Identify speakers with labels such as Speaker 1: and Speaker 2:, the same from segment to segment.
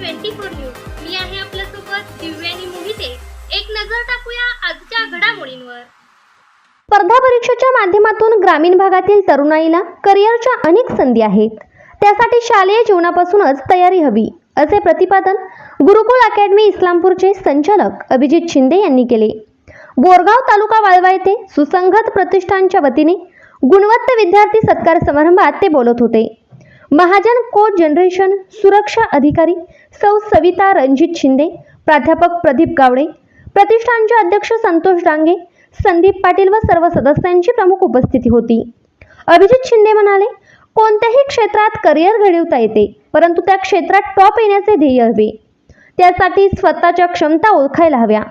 Speaker 1: Twenty four news. मी आहे आपल्यासोबत दिव्यानी मोहिते. एक नजर टाकूया आजच्या घडामोडींवर.
Speaker 2: स्पर्धा परीक्षेच्या माध्यमातून ग्रामीण भागातील तरुणाईला करिअरच्या अनेक संधी आहेत. त्यासाठी शालेय जीवनापासूनच तयारी हवी असे प्रतिपादन गुरुकुल अकॅडमी इस्लामपूरचे संचालक अभिजित शिंदे यांनी केले. बोरगाव तालुका वाळवा येथे सुसंगत प्रतिष्ठानच्या वतीने गुणवत्ता विद्यार्थी सत्कार समारंभात ते बोलत होते. महाजन को जनरेशन सुरक्षा अधिकारी सौ सविता रणजित शिंदे प्राध्यापक प्रदीप गावडे प्रतिष्ठानचे अध्यक्ष संतोष डांगे संदीप पाटील व सर्व सदस्यांची प्रमुख उपस्थिती होती. अभिजित शिंदे म्हणाले कोणत्याही क्षेत्रात करिअर घडवता येते परंतु त्या क्षेत्रात टॉप येण्याचे ध्येय हवे. त्यासाठी स्वतःच्या क्षमता ओळखायला हव्या.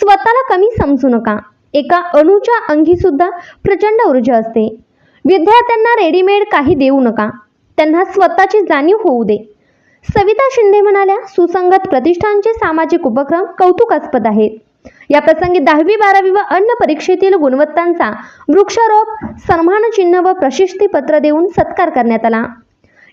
Speaker 2: स्वतःला कमी समजू नका. एका अणूच्या अंगी सुद्धा प्रचंड ऊर्जा असते. विद्यार्थ्यांना रेडीमेड काही देऊ नका. त्यांना स्वतःची जाणीव होऊ दे. सविता शिंदे म्हणाल्या सुसंगत प्रतिष्ठानचे सामाजिक उपक्रम कौतुकास्पद आहेत. या प्रसंगी दहावी बारावी व अन्य परीक्षेतील गुणवत्तांचा वृक्षारोप सन्मानचिन्ह व प्रशस्तीपत्र देऊन सत्कार करण्यात आला.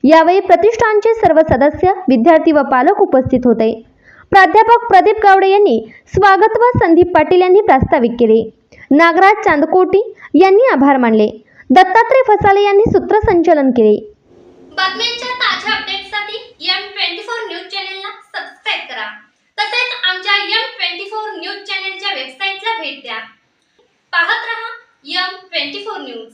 Speaker 2: यावेळी प्रतिष्ठानचे सर्व सदस्य विद्यार्थी व पालक उपस्थित होते. प्राध्यापक प्रदीप गावडे यांनी स्वागत व संदीप पाटील यांनी प्रास्ताविक केले. नागराज चांदकोटी यांनी आभार मानले. दत्तात्रय फसाले यांनी सूत्रसंचलन केले.
Speaker 1: बातम्यांच्या ताज्या अपडेटसाठी एम ट्वेंटी फोर न्यूज चॅनेलला सबस्क्राईब करा. तसेच आमच्या एम ट्वेंटी फोर न्यूज चॅनेलच्या वेबसाईटला भेट द्या. पाहत रहा एम ट्वेंटी फोर न्यूज